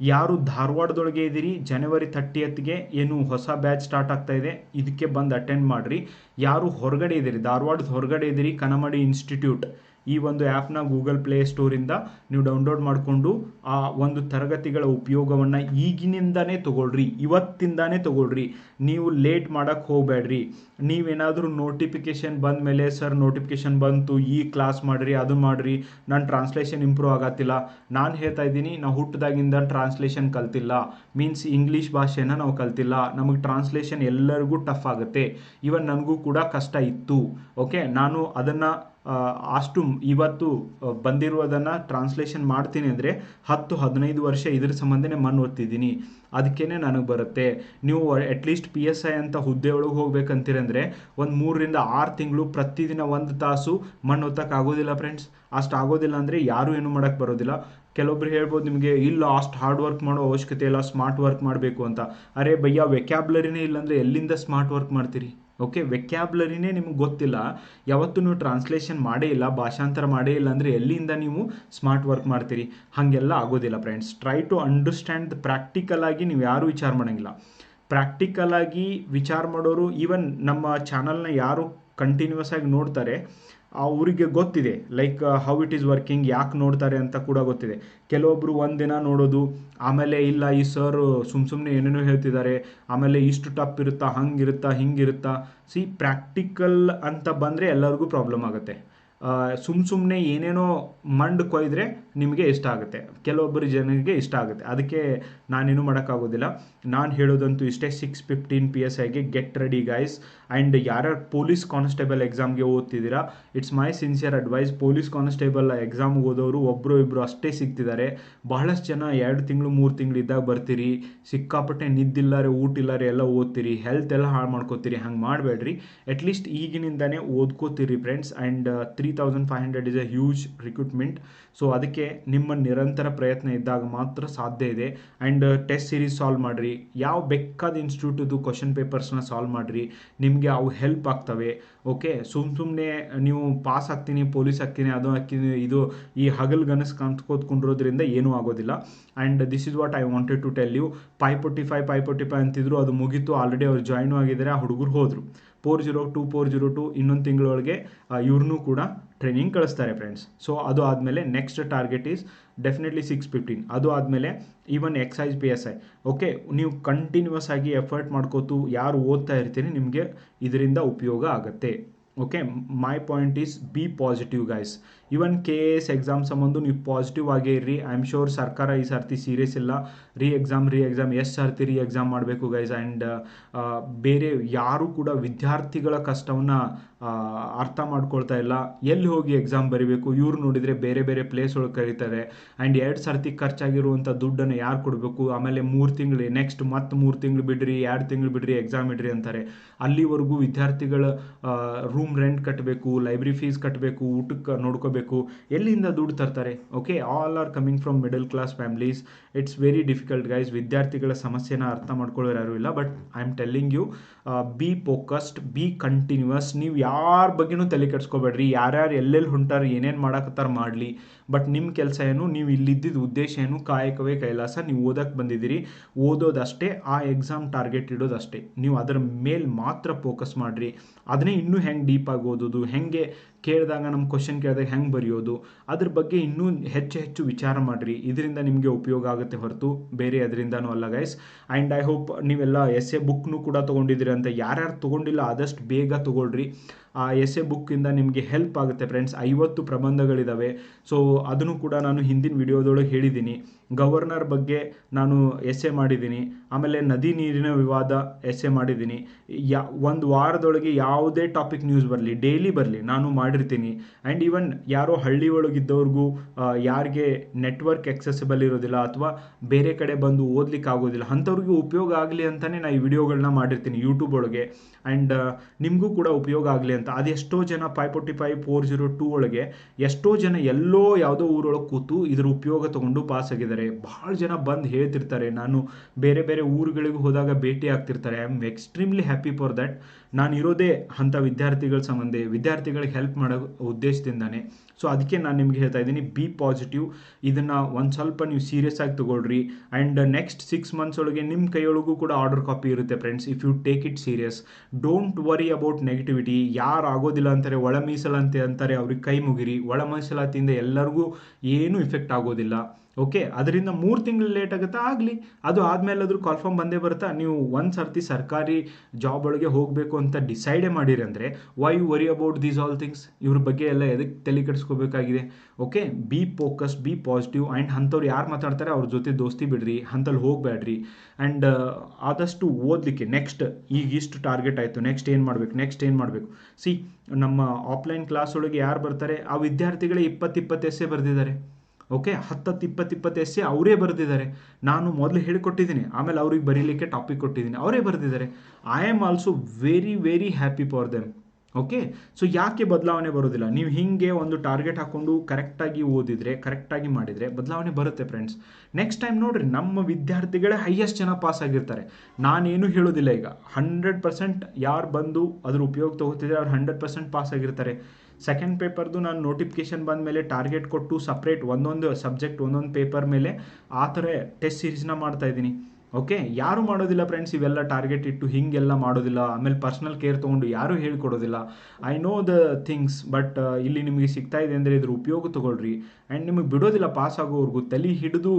ಯಾರು ಧಾರವಾಡದೊಳಗೆ ಇದ್ದೀರಿ? ಜನವರಿ ಥರ್ಟಿಯತ್ಗೆ ಏನು ಹೊಸ ಬ್ಯಾಚ್ ಸ್ಟಾರ್ಟ್ ಆಗ್ತಾ ಇದೆ? ಇದಕ್ಕೆ ಬಂದು ಅಟೆಂಡ್ ಮಾಡಿರಿ. ಯಾರು ಹೊರಗಡೆ ಇದ್ದೀರಿ? ಧಾರವಾಡದ ಹೊರಗಡೆ ಇದ್ದೀರಿ? ಕನಮಡಿ ಇನ್ಸ್ಟಿಟ್ಯೂಟ್ ಈ ಒಂದು ಆ್ಯಪ್ನ ಗೂಗಲ್ ಪ್ಲೇ ಸ್ಟೋರಿಂದ ನೀವು ಡೌನ್ಲೋಡ್ ಮಾಡಿಕೊಂಡು ಆ ಒಂದು ತರಗತಿಗಳ ಉಪಯೋಗವನ್ನು ಈಗಿನಿಂದನೇ ತಗೊಳ್ರಿ, ಇವತ್ತಿಂದಾನೇ ತಗೊಳ್ರಿ. ನೀವು ಲೇಟ್ ಮಾಡೋಕ್ಕೆ ಹೋಗಬೇಡ್ರಿ. ನೀವೇನಾದರೂ ನೋಟಿಫಿಕೇಷನ್ ಬಂದ ಮೇಲೆ ಸರ್ ನೋಟಿಫಿಕೇಶನ್ ಬಂತು, ಈ ಕ್ಲಾಸ್ ಮಾಡಿರಿ, ಅದು ಮಾಡಿರಿ, ನಾನು ಟ್ರಾನ್ಸ್ಲೇಷನ್ ಇಂಪ್ರೂವ್ ಆಗತ್ತಿಲ್ಲ. ನಾನು ಹೇಳ್ತಾ ಇದ್ದೀನಿ ನಾವು ಹುಟ್ಟದಾಗಿಂದ ಟ್ರಾನ್ಸ್ಲೇಷನ್ ಕಲ್ತಿಲ್ಲ. ಮೀನ್ಸ್ ಇಂಗ್ಲೀಷ್ ಭಾಷೆನ ನಾವು ಕಲ್ತಿಲ್ಲ. ನಮಗೆ ಟ್ರಾನ್ಸ್ಲೇಷನ್ ಎಲ್ಲರಿಗೂ ಟಫ್ ಆಗುತ್ತೆ. ಇವನ್ ನನಗೂ ಕೂಡ ಕಷ್ಟ ಇತ್ತು. ಓಕೆ, ನಾನು ಅದನ್ನು ಅಷ್ಟು ಇವತ್ತು ಬಂದಿರುವುದನ್ನು ಟ್ರಾನ್ಸ್ಲೇಷನ್ ಮಾಡ್ತೀನಿ ಅಂದರೆ ಹತ್ತು, ಹದಿನೈದು ವರ್ಷ ಇದ್ರ ಸಂಬಂಧನೇ ಮಣ್ಣು ಓದ್ತಿದ್ದೀನಿ ಅದಕ್ಕೇ ನನಗೆ ಬರುತ್ತೆ. ನೀವು ಅಟ್ಲೀಸ್ಟ್ ಪಿ ಎಸ್ ಐ ಅಂತ ಹುದ್ದೆ ಒಳಗೆ ಹೋಗ್ಬೇಕಂತೀರಂದರೆ ಒಂದು ಮೂರರಿಂದ ಆರು ತಿಂಗಳು ಪ್ರತಿದಿನ ಒಂದು ತಾಸು ಮಣ್ಣು ಓದಕ್ಕೆ ಆಗೋದಿಲ್ಲ ಫ್ರೆಂಡ್ಸ್ ಅಷ್ಟು ಆಗೋದಿಲ್ಲ ಅಂದರೆ ಯಾರೂ ಏನು ಮಾಡೋಕ್ಕೆ ಬರೋದಿಲ್ಲ. ಕೆಲವೊಬ್ರು ಹೇಳ್ಬೋದು ನಿಮಗೆ, ಇಲ್ಲ, ಅಷ್ಟು ಹಾರ್ಡ್ ವರ್ಕ್ ಮಾಡೋ ಅವಶ್ಯಕತೆ ಇಲ್ಲ ಸ್ಮಾರ್ಟ್ ವರ್ಕ್ ಮಾಡಬೇಕು ಅಂತ. ಅರೆ ಭಯ್ಯ ವೆಕ್ಯಾಬ್ಲರಿನೇ ಇಲ್ಲಾಂದರೆ ಎಲ್ಲಿಂದ ಸ್ಮಾರ್ಟ್ ವರ್ಕ್ ಮಾಡ್ತೀರಿ? ಓಕೆ ವೆಕ್ಯಾಬ್ಲರಿನೇ ನಿಮ್ಗೆ ಗೊತ್ತಿಲ್ಲ. ಯಾವತ್ತೂ ನೀವು ಟ್ರಾನ್ಸ್ಲೇಷನ್ ಮಾಡೇ ಇಲ್ಲ, ಭಾಷಾಂತರ ಮಾಡೇ ಇಲ್ಲ ಅಂದರೆ ಎಲ್ಲಿಂದ ನೀವು ಸ್ಮಾರ್ಟ್ ವರ್ಕ್ ಮಾಡ್ತೀರಿ? ಹಾಗೆಲ್ಲ ಆಗೋದಿಲ್ಲ friends try to understand practical ಆಗಿ ನೀವು ಯಾರೂ ವಿಚಾರ ಮಾಡೋಂಗಿಲ್ಲ. ಪ್ರಾಕ್ಟಿಕಲ್ ಆಗಿ ವಿಚಾರ ಮಾಡೋರು ಈವನ್ ನಮ್ಮ ಚಾನಲ್ನ ಯಾರು ಕಂಟಿನ್ಯೂಸ್ ಆಗಿ ನೋಡ್ತಾರೆ ಅವರಿಗೆ ಗೊತ್ತಿದೆ like how it is working ಯಾಕೆ ನೋಡ್ತಾರೆ ಅಂತ ಕೂಡ ಗೊತ್ತಿದೆ. ಕೆಲವೊಬ್ಬರು ಒಂದಿನ ನೋಡೋದು, ಆಮೇಲೆ ಇಲ್ಲ, ಈ ಸರ್ ಸುಮ್ಮ ಸುಮ್ಮನೆ ಏನೇನೋ ಹೇಳ್ತಿದ್ದಾರೆ, ಆಮೇಲೆ ಇಷ್ಟು ಟಪ್ ಇರುತ್ತಾ, ಹಂಗಿರುತ್ತಾ, ಹಿಂಗಿರುತ್ತಾ. ಸಿ ಪ್ರಾಕ್ಟಿಕಲ್ ಅಂತ ಬಂದರೆ ಎಲ್ಲರಿಗೂ ಪ್ರಾಬ್ಲಮ್ ಆಗುತ್ತೆ. ಸುಮ್ಮ ಸುಮ್ಮನೆ ಏನೇನೋ ಮಂಡ್ ಕೊಯ್ದರೆ ನಿಮಗೆ ಇಷ್ಟ ಆಗುತ್ತೆ. ಕೆಲವೊಬ್ಬರು ಜನರಿಗೆ ಇಷ್ಟ ಆಗುತ್ತೆ. ಅದಕ್ಕೆ ನಾನೇನು ಮಾಡೋಕ್ಕಾಗೋದಿಲ್ಲ. ನಾನು ಹೇಳೋದಂತೂ ಇಷ್ಟೇ ಸಿಕ್ಸ್ ಫಿಫ್ಟೀನ್ ಪಿ ಎಸ್ ಐಗೆ ಗೆಟ್ ರೆಡಿ ಗೈಸ್ ಆ್ಯಂಡ್ ಯಾರ್ಯಾರು ಪೊಲೀಸ್ ಕಾನ್ಸ್ಟೇಬಲ್ ಎಕ್ಸಾಮ್ಗೆ ಓದ್ತಿದ್ದೀರಾ it's my sincere advice police constable exam ಓದೋರು ಒಬ್ಬರು ಇಬ್ಬರು ಅಷ್ಟೇ ಸಿಗ್ತಿದ್ದಾರೆ. ಬಹಳಷ್ಟು ಜನ ಎರಡು ತಿಂಗಳು, ಮೂರು ತಿಂಗಳು ಇದ್ದಾಗ ಬರ್ತೀರಿ. ಸಿಕ್ಕಾಪಟ್ಟೆ ನಿದ್ದಿಲ್ಲಾರೆ ಊಟ ಇಲ್ಲಾರೆ ಎಲ್ಲ ಓದ್ತೀರಿ. ಹೆಲ್ತ್ ಎಲ್ಲ ಹಾಳು ಮಾಡ್ಕೋತೀರಿ. ಹಂಗೆ ಮಾಡಬೇಡ್ರಿ. ಅಟ್ಲೀಸ್ಟ್ ಈಗಿನಿಂದನೇ ಓದ್ಕೋತೀರಿ friends and three thousand five hundred is a huge recruitment so ಅದಕ್ಕೆ ನಿಮ್ಮ ನಿರಂತರ ಪ್ರಯತ್ನ ಇದ್ದಾಗ ಮಾತ್ರ ಸಾಧ್ಯ ಇದೆ. ಆ್ಯಂಡ್ ಟೆಸ್ಟ್ ಸೀರೀಸ್ ಸಾಲ್ವ್ ಮಾಡಿರಿ. ಯಾವ ಬೇಕಾದ ಇನ್ಸ್ಟಿಟ್ಯೂಟದು ಕ್ವಶನ್ ಪೇಪರ್ಸ್ನ ಸಾಲ್ವ್ ಮಾಡಿರಿ. ನಿಮಗೆ ಅವು ಹೆಲ್ಪ್ ಆಗ್ತವೆ. ಓಕೆ ಸುಮ್ಮ ಸುಮ್ಮನೆ ನೀವು ಪಾಸ್ ಆಗ್ತೀನಿ ಪೊಲೀಸ್ ಆಗ್ತೀನಿ, ಅದು ಹಾಕ್ತೀನಿ ಇದು ಈ ಹಗಲ್ ಗನಸು ಕಂತ್ಕೋತ್ಕೊಂಡಿರೋದ್ರಿಂದ ಏನೂ ಆಗೋದಿಲ್ಲ. And this is what I wanted to tell you five forty five five forty five ಅಂತಿದ್ರು, ಅದು ಮುಗೀತು. ಆಲ್ರೆಡಿ ಅವ್ರು ಜಾಯ್ನು ಆಗಿದ್ದಾರೆ, ಆ ಹುಡುಗರು ಹೋದರು. Four zero two four zero two ಇನ್ನೊಂದು ತಿಂಗಳೊಳಗೆ ಇವ್ರನ್ನೂ ಕೂಡ ಟ್ರೈನಿಂಗ್ ಕಳಿಸ್ತಾರೆ ಫ್ರೆಂಡ್ಸ್ ಸೊ ಅದು ಆದಮೇಲೆ next target is definitely six fifteen ಅದು ಆದಮೇಲೆ even excise P S I okay ನೀವು ಕಂಟಿನ್ಯೂಸ್ ಆಗಿ ಎಫರ್ಟ್ ಮಾಡ್ಕೋತು, ಯಾರು ಓದ್ತಾ ಇರ್ತೀರಿ, ನಿಮಗೆ ಇದರಿಂದ ಉಪಯೋಗ ಆಗುತ್ತೆ. Okay my point is be positive guys even K A S exam ಸಂಬಂಧ ನೀವು ಪಾಸಿಟಿವ್ ಆಗೇ ಇರ್ರಿ. ಐ ಆಮ್ ಶೋರ್ ಸರ್ಕಾರ ಈ ಸರ್ತಿ ಸೀರಿಯಸ್ ಇಲ್ಲ. ರೀ ಎಕ್ಸಾಮ್ ರೀ ಎಕ್ಸಾಮ್ ಎಷ್ಟು ಸರ್ತಿ ರೀ ಎಕ್ಸಾಮ್ ಮಾಡಬೇಕು ಗೈಸ್ ಆ್ಯಂಡ್ ಬೇರೆ ಯಾರು ಕೂಡ ವಿದ್ಯಾರ್ಥಿಗಳ ಕಷ್ಟವನ್ನು ಅರ್ಥ ಮಾಡ್ಕೊಳ್ತಾ ಇಲ್ಲ. ಎಲ್ಲಿ ಹೋಗಿ ಎಕ್ಸಾಮ್ ಬರೀಬೇಕು? ಇವ್ರು ನೋಡಿದರೆ ಬೇರೆ ಬೇರೆ ಪ್ಲೇಸ್ ಒಳಗೆ ಕರೀತಾರೆ. ಆ್ಯಂಡ್ ಎರಡು ಸರ್ತಿ ಖರ್ಚಾಗಿರುವಂಥ ದುಡ್ಡನ್ನು ಯಾರು ಕೊಡಬೇಕು? ಆಮೇಲೆ ಮೂರು ತಿಂಗಳು ನೆಕ್ಸ್ಟ್ ಮತ್ತೆ ಮೂರು ತಿಂಗಳು ಬಿಡ್ರಿ, ಎರಡು ತಿಂಗಳು ಬಿಡ್ರಿ ಎಕ್ಸಾಮ್ ಇಡ್ರಿ ಅಂತಾರೆ. ಅಲ್ಲಿವರೆಗೂ ವಿದ್ಯಾರ್ಥಿಗಳ ರೂಮ್ ರೆಂಟ್ ಕಟ್ಟಬೇಕು ಲೈಬ್ರರಿ ಫೀಸ್ ಕಟ್ಟಬೇಕು ಊಟಕ್ಕೆ ನೋಡ್ಕೋಬೇಕು. ಎಲ್ಲಿಂದ ದುಡ್ಡು ತರ್ತಾರೆ? Okay all are coming from middle class families it's very difficult guys ವಿದ್ಯಾರ್ಥಿಗಳ ಸಮಸ್ಯೆನ ಅರ್ಥ ಮಾಡ್ಕೊಳ್ಳೋರು ಯಾರೂ ಇಲ್ಲ but I am telling you be focused be continuous ನೀವು ಯಾರ ಬಗ್ಗೆನೂ ತಲೆ ಕೆಡ್ಸ್ಕೊಬೇಡ್ರಿ. ಯಾರ್ಯಾರು ಎಲ್ಲೆಲ್ಲಿ ಹೊಂಟಾರ, ಏನೇನು ಮಾಡಕತ್ತಾರ ಮಾಡಲಿ. ಬಟ್ ನಿಮ್ಮ ಕೆಲಸ ಏನು? ನೀವು ಇಲ್ಲಿದ್ದಿದ್ದ ಉದ್ದೇಶ ಏನು? ಕಾಯಕವೇ ಕೈಲಾಸ ನೀವು ಓದಕ್ಕೆ ಬಂದಿದ್ದೀರಿ. ಓದೋದಷ್ಟೇ, ಆ ಎಕ್ಸಾಮ್ ಟಾರ್ಗೆಟ್ ಇಡೋದಷ್ಟೇ. ನೀವು ಅದರ ಮೇಲೆ ಮಾತ್ರ ಫೋಕಸ್ ಮಾಡಿರಿ. ಅದನ್ನೇ ಇನ್ನೂ ಹೆಂಗೆ ಡೀಪಾಗಿ ಓದೋದು? ಹೆಂಗೆ ಕೇಳಿದಾಗ ನಮ್ಮ ಕ್ವಶನ್ ಕೇಳಿದಾಗ ಹೆಂಗೆ ಬರೆಯೋದು? ಅದ್ರ ಬಗ್ಗೆ ಇನ್ನೂ ಹೆಚ್ಚು ಹೆಚ್ಚು ವಿಚಾರ ಮಾಡಿರಿ. ಇದರಿಂದ ನಿಮಗೆ ಉಪಯೋಗ ಆಗುತ್ತೆ ಹೊರತು. ಬೇರೆ ಅದರಿಂದನೂ ಅಲ್ಲ ಗೈಸ್ ಆ್ಯಂಡ್ ಐ ಹೋಪ್ ನೀವೆಲ್ಲ ಎಸ್ ಎ ಬುಕ್ನು ಕೂಡ ತೊಗೊಂಡಿದ್ದೀರಿ ಅಂತ ಯಾರ್ಯಾರು ತೊಗೊಂಡಿಲ್ಲ, ಆದಷ್ಟು ಬೇಗ ತೊಗೊಳ್ರಿ. ಆ ಎಸ್ ಎ ಬುಕ್ಕಿಂದ ನಿಮಗೆ ಹೆಲ್ಪ್ ಆಗುತ್ತೆ ಫ್ರೆಂಡ್ಸ್ ಐವತ್ತು ಪ್ರಬಂಧಗಳಿದ್ದಾವೆ ಸೊ ಅದನ್ನು ಕೂಡ ನಾನು ಹಿಂದಿನ ವಿಡಿಯೋದೊಳಗೆ ಹೇಳಿದ್ದೀನಿ ಗವರ್ನರ್ ಬಗ್ಗೆ ನಾನು ಎಸ್ ಎ ಮಾಡಿದ್ದೀನಿ, ಆಮೇಲೆ ನದಿ ನೀರಿನ ವಿವಾದ ಎಸ್ ಎ ಮಾಡಿದ್ದೀನಿ. ಯಾ, ಒಂದು ವಾರದೊಳಗೆ ಯಾವುದೇ ಟಾಪಿಕ್ ನ್ಯೂಸ್ ಬರಲಿ, ಡೈಲಿ ಬರಲಿ, ನಾನು ಮಾಡಿರ್ತೀನಿ. ಆ್ಯಂಡ್ ಈವನ್ ಯಾರೋ ಹಳ್ಳಿ ಒಳಗಿದ್ದವ್ರಿಗೂ ಯಾರಿಗೆ ನೆಟ್ವರ್ಕ್ ಎಕ್ಸೆಸಿಬಲ್ ಇರೋದಿಲ್ಲ ಅಥವಾ ಬೇರೆ ಕಡೆ ಬಂದು ಓದ್ಲಿಕ್ಕೆ ಆಗೋದಿಲ್ಲ, ಅಂಥವ್ರಿಗೂ ಉಪಯೋಗ ಆಗಲಿ ಅಂತಲೇ ನಾನು ಈ ವಿಡಿಯೋಗಳನ್ನ ಮಾಡಿರ್ತೀನಿ ಯೂಟ್ಯೂಬ್ ಒಳಗೆ. ಆ್ಯಂಡ್ ನಿಮಗೂ ಕೂಡ ಉಪಯೋಗ ಆಗಲಿ ಅಂತ. ಅದೆಷ್ಟೋ ಜನ five forty five four zero two ಒಳಗೆ ಎಷ್ಟೋ ಜನ ಎಲ್ಲೋ ಯಾವುದೋ ಊರೊಳಗೆ ಕೂತು ಇದರ ಉಪಯೋಗ ತಗೊಂಡು ಪಾಸ್ ಆಗಿದ್ದಾರೆ. ಭಾಳ ಜನ ಬಂದು ಹೇಳ್ತಿರ್ತಾರೆ, ನಾನು ಬೇರೆ ಬೇರೆ ಊರುಗಳಿಗೆ ಹೋದಾಗ ಭೇಟಿ ಆಗ್ತಿರ್ತಾರೆ. I am extremely happy for that ನಾನು ಇರೋದೇ ಅಂಥ ವಿದ್ಯಾರ್ಥಿಗಳ ಸಂಬಂಧ ವಿದ್ಯಾರ್ಥಿಗಳಿಗೆ ಹೆಲ್ಪ್ ಮಾಡೋ ಉದ್ದೇಶದಿಂದನೇ. ಸೊ ಅದಕ್ಕೆ ನಾನು ನಿಮ್ಗೆ ಹೇಳ್ತಾ ಇದ್ದೀನಿ ಬಿ ಪಾಸಿಟಿವ್ ಇದನ್ನು ಒಂದು ಸ್ವಲ್ಪ ನೀವು ಸೀರಿಯಸ್ ಆಗಿ ತೊಗೊಳ್ರಿ. ಆ್ಯಂಡ್ ನೆಕ್ಸ್ಟ್ ಸಿಕ್ಸ್ ಮಂತ್ಸ್ ಒಳಗೆ ನಿಮ್ಮ ಕೈಯೊಳಗೂ ಕೂಡ ಆರ್ಡರ್ ಕಾಪಿ ಇರುತ್ತೆ friends if you take it serious don't worry about negativity ಯಾರು ಆಗೋದಿಲ್ಲ ಅಂತಾರೆ ಒಳ ಮೀಸಲಾತಿ ಅಂತಾರೆ, ಅವ್ರಿಗೆ ಕೈ ಮುಗಿರಿ. ಒಳ ಮೀಸಲಾತಿಯಿಂದ ಎಲ್ಲರಿಗೂ ಏನೂ ಇಫೆಕ್ಟ್ ಆಗೋದಿಲ್ಲ. ಓಕೆ ಅದರಿಂದ ಮೂರು ತಿಂಗಳು ಲೇಟ್ ಆಗುತ್ತಾ? ಆಗಲಿ. ಅದು ಆದಮೇಲೆ ಅದ್ರ ಕಾಲ್ಫಾರ್ಮ್ ಬಂದೇ ಬರುತ್ತಾ? ನೀವು ಒಂದು ಸರ್ತಿ ಸರ್ಕಾರಿ ಜಾಬ್ ಒಳಗೆ ಹೋಗಬೇಕು ಅಂತ ಡಿಸೈಡೇ ಮಾಡಿರಿ ಅಂದರೆ why you worry about these all things ಇವ್ರ ಬಗ್ಗೆ ಎಲ್ಲ ಎದಕ್ಕೆ ತಲೆ ಕೆಡಿಸ್ಕೋಬೇಕಾಗಿದೆ? Okay be focus be positive and ಅಂಥವ್ರು ಯಾರು ಮಾತಾಡ್ತಾರೆ, ಅವ್ರ ಜೊತೆ ದೋಸ್ತಿ ಬಿಡ್ರಿ ಅಂಥಲ್ಲಿ ಹೋಗಬೇಡ್ರಿ ಆ್ಯಂಡ್ ಆದಷ್ಟು ಓದಲಿಕ್ಕೆ ನೆಕ್ಸ್ಟ್ ಈಗ ಇಷ್ಟು ಟಾರ್ಗೆಟ್ ಆಯಿತು ನೆಕ್ಸ್ಟ್ ಏನು ಮಾಡಬೇಕು ನೆಕ್ಸ್ಟ್ ಏನು ಮಾಡಬೇಕು? ಸಿ ನಮ್ಮ ಆಫ್ಲೈನ್ ಕ್ಲಾಸ್ ಒಳಗೆ ಯಾರು ಬರ್ತಾರೆ? ಆ ವಿದ್ಯಾರ್ಥಿಗಳೇ ಇಪ್ಪತ್ತು ಇಪ್ಪತ್ತು ಎಸ್ಸೆ ಬರೆದಿದ್ದಾರೆ. ಓಕೆ ಹತ್ತತ್ತು, ಇಪ್ಪತ್ತು ಇಪ್ಪತ್ತು ಎಸ್ಸೆ ಅವರೇ ಬರೆದಿದ್ದಾರೆ. ನಾನು ಮೊದಲು ಹೇಳಿಕೊಟ್ಟಿದ್ದೀನಿ, ಆಮೇಲೆ ಅವ್ರಿಗೆ ಬರೀಲಿಕ್ಕೆ ಟಾಪಿಕ್ ಕೊಟ್ಟಿದ್ದೀನಿ. ಅವರೇ ಬರೆದಿದ್ದಾರೆ. I am also very very happy for them okay so ಯಾಕೆ ಬದಲಾವಣೆ ಬರೋದಿಲ್ಲ? ನೀವು ಹಿಂಗೆ ಒಂದು ಟಾರ್ಗೆಟ್ ಹಾಕೊಂಡು ಕರೆಕ್ಟಾಗಿ ಓದಿದರೆ ಕರೆಕ್ಟಾಗಿ ಮಾಡಿದರೆ ಬದಲಾವಣೆ ಬರುತ್ತೆ ಫ್ರೆಂಡ್ಸ್ ನೆಕ್ಸ್ಟ್ ಟೈಮ್ ನೋಡಿರಿ, ನಮ್ಮ ವಿದ್ಯಾರ್ಥಿಗಳೇ ಹೈಯೆಸ್ಟ್ ಜನ ಪಾಸ್ ಆಗಿರ್ತಾರೆ. ನಾನೇನು ಹೇಳೋದಿಲ್ಲ ಈಗ. ಹಂಡ್ರೆಡ್ ಪರ್ಸೆಂಟ್ ಯಾರು ಬಂದು ಅದ್ರ ಉಪಯೋಗ ತಗೋತಿದ್ರೆ ಅವ್ರು ಹಂಡ್ರೆಡ್ ಪರ್ಸೆಂಟ್ ಪಾಸ್ ಆಗಿರ್ತಾರೆ. ಸೆಕೆಂಡ್ ಪೇಪರ್ದು ನಾನು ನೋಟಿಫಿಕೇಶನ್ ಬಂದ ಮೇಲೆ ಟಾರ್ಗೆಟ್ ಕೊಟ್ಟು ಸಪ್ರೇಟ್ ಒಂದೊಂದು ಸಬ್ಜೆಕ್ಟ್ ಒಂದೊಂದು ಪೇಪರ್ ಮೇಲೆ ಆ ಥರ ಟೆಸ್ಟ್ ಸೀರೀಸ್ನ ಮಾಡ್ತಾ ಇದ್ದೀನಿ. ಓಕೆ ಯಾರು ಮಾಡೋದಿಲ್ಲ ಫ್ರೆಂಡ್ಸ್ ಇವೆಲ್ಲ ಟಾರ್ಗೆಟ್ ಇಟ್ಟು ಹಿಂಗೆಲ್ಲ ಮಾಡೋದಿಲ್ಲ. ಆಮೇಲೆ ಪರ್ಸ್ನಲ್ ಕೇರ್ ತೊಗೊಂಡು ಯಾರೂ ಹೇಳ್ಕೊಡೋದಿಲ್ಲ. I know the things but ಇಲ್ಲಿ ನಿಮಗೆ ಸಿಗ್ತಾ ಇದೆ ಅಂದರೆ ಇದ್ರ ಉಪಯೋಗ ತೊಗೊಳ್ರಿ. ಆ್ಯಂಡ್ ನಿಮಗೆ ಬಿಡೋದಿಲ್ಲ ಪಾಸ್ ಆಗೋವರೆಗೂ. ತಲೆ ಹಿಡಿದು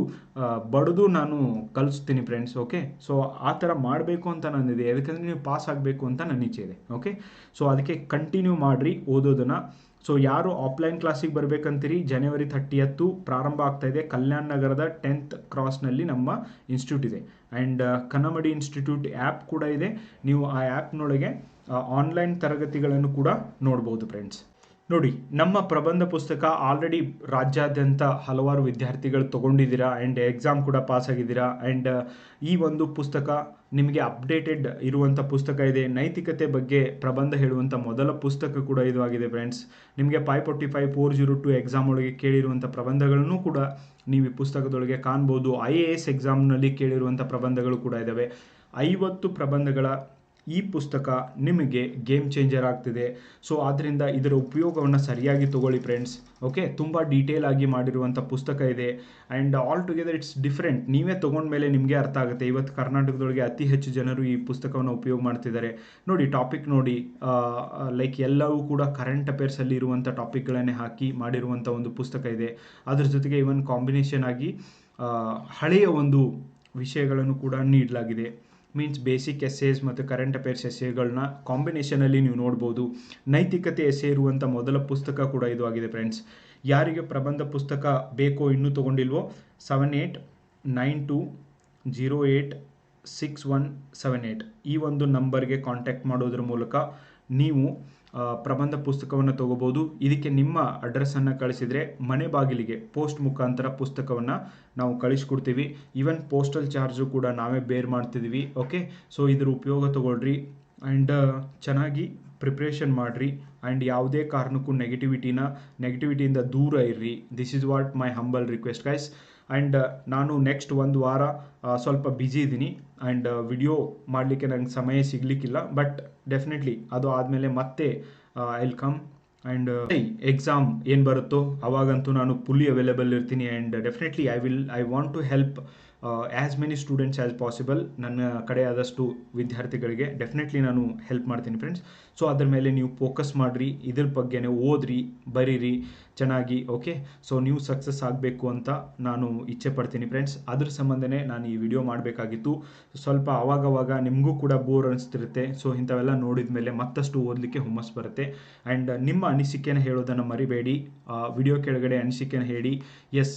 ಬಡಿದು ನಾನು ಕಲಿಸ್ತೀನಿ ಫ್ರೆಂಡ್ಸ್ ಓಕೆ ಸೊ ಆ ಥರ ಮಾಡಬೇಕು ಅಂತ ನನ್ನಿದೆ. ಯಾಕಂದರೆ ನೀವು ಪಾಸ್ ಆಗಬೇಕು ಅಂತ ನನ್ನ ಇಚ್ಛೆ ಇದೆ ಓಕೆ ಸೊ ಅದಕ್ಕೆ ಕಂಟಿನ್ಯೂ ಮಾಡಿರಿ ಓದೋದನ್ನು. ಸೊ ಯಾರು ಆಫ್ಲೈನ್ ಕ್ಲಾಸಿಗೆ ಬರಬೇಕಂತೀರಿ? ಜನವರಿ ಥರ್ಟಿಯತ್ತು ಪ್ರಾರಂಭ ಆಗ್ತಾ ಇದೆ. ಕಲ್ಯಾಣ ನಗರದ ಟೆಂತ್ ಕ್ರಾಸ್ನಲ್ಲಿ ನಮ್ಮ ಇನ್ಸ್ಟಿಟ್ಯೂಟ್ ಇದೆ. ಆ್ಯಂಡ್ ಕನ್ನಮಡಿ ಇನ್ಸ್ಟಿಟ್ಯೂಟ್ ಆ್ಯಪ್ ಕೂಡ ಇದೆ. ನೀವು ಆ ಆ್ಯಪ್ನೊಳಗೆ ಆನ್ಲೈನ್ ತರಗತಿಗಳನ್ನು ಕೂಡ ನೋಡ್ಬೋದು ಫ್ರೆಂಡ್ಸ್ ನೋಡಿ, ನಮ್ಮ ಪ್ರಬಂಧ ಪುಸ್ತಕ ಆಲ್ರೆಡಿ ರಾಜ್ಯಾದ್ಯಂತ ಹಲವಾರು ವಿದ್ಯಾರ್ಥಿಗಳು ತೊಗೊಂಡಿದ್ದೀರಾ? ಆ್ಯಂಡ್ ಎಕ್ಸಾಮ್ ಕೂಡ ಪಾಸ್ ಆಗಿದ್ದೀರಾ? ಆ್ಯಂಡ್ ಈ ಒಂದು ಪುಸ್ತಕ ನಿಮಗೆ ಅಪ್ಡೇಟೆಡ್ ಇರುವಂಥ ಪುಸ್ತಕ ಇದೆ. ನೈತಿಕತೆ ಬಗ್ಗೆ ಪ್ರಬಂಧ ಹೇಳುವಂಥ ಮೊದಲ ಪುಸ್ತಕ ಕೂಡ ಇದು ಆಗಿದೆ ಫ್ರೆಂಡ್ಸ್ ನಿಮಗೆ five forty five four zero two exam ಒಳಗೆ ಕೇಳಿರುವಂಥ ಪ್ರಬಂಧಗಳನ್ನು ಕೂಡ ನೀವು ಈ ಪುಸ್ತಕದೊಳಗೆ ಕಾಣ್ಬೋದು. ಐ ಎ ಎಸ್ ಎಕ್ಸಾಮ್ನಲ್ಲಿ ಕೇಳಿರುವಂಥ ಪ್ರಬಂಧಗಳು ಕೂಡ ಇದ್ದಾವೆ ಐವತ್ತು ಪ್ರಬಂಧಗಳ ಈ ಪುಸ್ತಕ ನಿಮಗೆ ಗೇಮ್ ಚೇಂಜರ್ ಆಗ್ತಿದೆ. ಸೊ ಆದ್ದರಿಂದ ಇದರ ಉಪಯೋಗವನ್ನು ಸರಿಯಾಗಿ ತಗೊಳ್ಳಿ ಫ್ರೆಂಡ್ಸ್ ಓಕೆ ತುಂಬ ಡೀಟೇಲ್ ಆಗಿ ಮಾಡಿರುವಂಥ ಪುಸ್ತಕ ಇದೆ. And all together it's different ನೀವೇ ತೊಗೊಂಡ್ಮೇಲೆ ನಿಮಗೆ ಅರ್ಥ ಆಗುತ್ತೆ. ಇವತ್ತು ಕರ್ನಾಟಕದೊಳಗೆ ಅತಿ ಹೆಚ್ಚು ಜನರು ಈ ಪುಸ್ತಕವನ್ನು ಉಪಯೋಗ ಮಾಡ್ತಿದ್ದಾರೆ. ನೋಡಿ ಟಾಪಿಕ್ ನೋಡಿ ಲೈಕ್ ಎಲ್ಲವೂ ಕೂಡ ಕರೆಂಟ್ ಅಫೇರ್ಸಲ್ಲಿ ಇರುವಂಥ ಟಾಪಿಕ್ಗಳನ್ನೇ ಹಾಕಿ ಮಾಡಿರುವಂಥ ಒಂದು ಪುಸ್ತಕ ಇದೆ. ಅದ್ರ ಜೊತೆಗೆ ಇವನ್ ಕಾಂಬಿನೇಷನ್ ಆಗಿ ಹಳೆಯ ಒಂದು ವಿಷಯಗಳನ್ನು ಕೂಡ ನೀಡಲಾಗಿದೆ. ಮೀನ್ಸ್ ಬೇಸಿಕ್ ಎಸ್ಸೇಸ್ ಮತ್ತು ಕರೆಂಟ್ ಅಫೇರ್ಸ್ ಎಸ್ಸೇಗಳನ್ನ ಕಾಂಬಿನೇಷನಲ್ಲಿ ನೀವು ನೋಡ್ಬೋದು. ನೈತಿಕತೆ ಎಸೆ ಇರುವಂಥ ಮೊದಲ ಪುಸ್ತಕ ಕೂಡ ಇದು ಆಗಿದೆ ಫ್ರೆಂಡ್ಸ್ ಯಾರಿಗೆ ಪ್ರಬಂಧ ಪುಸ್ತಕ ಬೇಕೋ ಇನ್ನೂ ತೊಗೊಂಡಿಲ್ವೋ seven eight nine two zero eight six one seven eight ಈ ಒಂದು ನಂಬರ್ಗೆ ಕಾಂಟ್ಯಾಕ್ಟ್ ಮಾಡೋದ್ರ ಮೂಲಕ ನೀವು ಪ್ರಬಂಧ ಪುಸ್ತಕವನ್ನು ತಗೋಬೋದು. ಇದಕ್ಕೆ ನಿಮ್ಮ ಅಡ್ರೆಸ್ಸನ್ನು ಕಳಿಸಿದರೆ ಮನೆ ಬಾಗಿಲಿಗೆ ಪೋಸ್ಟ್ ಮುಖಾಂತರ ಪುಸ್ತಕವನ್ನು ನಾವು ಕಳಿಸ್ಕೊಡ್ತೀವಿ. ಈವನ್ ಪೋಸ್ಟಲ್ ಚಾರ್ಜು ಕೂಡ ನಾವೇ ಬೇರ್ ಮಾಡ್ತಿದ್ದೀವಿ ಓಕೆ ಸೊ ಇದ್ರ ಉಪಯೋಗ ತಗೊಳ್ರಿ ಆ್ಯಂಡ್ ಚೆನ್ನಾಗಿ ಪ್ರಿಪ್ರೇಷನ್ ಮಾಡಿರಿ ಆ್ಯಂಡ್ ಯಾವುದೇ ಕಾರಣಕ್ಕೂ ನೆಗೆಟಿವಿಟಿನ ನೆಗೆಟಿವಿಟಿಯಿಂದ ದೂರ ಇರ್ರಿ. This is what my humble request guys and ನಾನು ನೆಕ್ಸ್ಟ್ ಒಂದು ವಾರ ಸ್ವಲ್ಪ ಬ್ಯುಸಿ ಇದ್ದೀನಿ. ಆ್ಯಂಡ್ ವಿಡಿಯೋ ಮಾಡಲಿಕ್ಕೆ ನಂಗೆ ಸಮಯ ಸಿಗಲಿಕ್ಕಿಲ್ಲ. ಬಟ್ ಡೆಫಿನೆಟ್ಲಿ ಅದು ಆದಮೇಲೆ ಮತ್ತೆ I will come and exam ಏನು ಬರುತ್ತೋ ಅವಾಗಂತೂ ನಾನು ಫುಲ್ಲಿ ಅವೈಲೇಬಲ್ ಇರ್ತೀನಿ. And definitely I will I want to help as many students as possible ನನ್ನ ಕಡೆ ಆದಷ್ಟು ವಿದ್ಯಾರ್ಥಿಗಳಿಗೆ ಡೆಫಿನೆಟ್ಲಿ ನಾನು ಹೆಲ್ಪ್ ಮಾಡ್ತೀನಿ ಫ್ರೆಂಡ್ಸ್ ಸೊ ಅದ್ರ ಮೇಲೆ ನೀವು ಫೋಕಸ್ ಮಾಡಿರಿ, ಇದ್ರ ಬಗ್ಗೆನೇ ಓದ್ರಿ, ಬರೀರಿ, ಚೆನ್ನಾಗಿ ಓಕೆ ಸೊ ನೀವು ಸಕ್ಸಸ್ ಆಗಬೇಕು ಅಂತ ನಾನು ಇಚ್ಛೆ ಪಡ್ತೀನಿ ಫ್ರೆಂಡ್ಸ್ ಅದ್ರ ಸಂಬಂಧನೇ ನಾನು ಈ ವಿಡಿಯೋ ಮಾಡಬೇಕಾಗಿತ್ತು. ಸ್ವಲ್ಪ ಅವಾಗವಾಗ ನಿಮಗೂ ಕೂಡ ಬೋರ್ ಅನಿಸ್ತಿರುತ್ತೆ. ಸೊ ಇಂಥವೆಲ್ಲ ನೋಡಿದ ಮೇಲೆ ಮತ್ತಷ್ಟು ಓದಲಿಕ್ಕೆ ಹುಮ್ಮಸ್ ಬರುತ್ತೆ. ಆ್ಯಂಡ್ ನಿಮ್ಮ ಅನಿಸಿಕೆನ ಹೇಳೋದನ್ನು ಮರಿಬೇಡಿ. ವಿಡಿಯೋ ಕೆಳಗಡೆ ಅನಿಸಿಕೆನ ಹೇಳಿ. ಎಸ್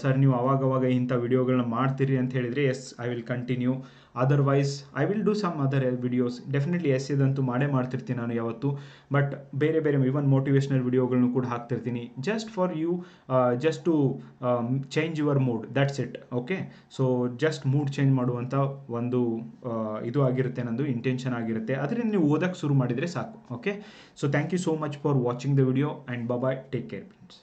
ಸರ್ ನೀವು ಆವಾಗವಾಗ ಇಂಥ ವಿಡಿಯೋಗಳನ್ನ ಮಾಡ್ತೀರಿ ಅಂತ ಹೇಳಿದರೆ yes I will continue otherwise I will do some other videos definitely yes ಎದಂತೂ ಮಾಡೇ ಮಾಡ್ತಿರ್ತೀನಿ ನಾನು ಯಾವತ್ತು. ಬಟ್ ಬೇರೆ ಬೇರೆ ಇವನ್ ಮೋಟಿವೇಶ್ನಲ್ ವಿಡಿಯೋಗಳನ್ನು ಕೂಡ ಹಾಕ್ತಿರ್ತೀನಿ. Just for you just to change your mood that's it okay so just mood change ಮಾಡುವಂಥ ಒಂದು ಇದು ಆಗಿರುತ್ತೆ, ನಂದು ಇಂಟೆನ್ಷನ್ ಆಗಿರುತ್ತೆ. ಅದರಿಂದ ನೀವು ಓದಕ್ಕೆ ಶುರು ಮಾಡಿದರೆ ಸಾಕು. Okay so thank you so much for watching the video and bye take care friends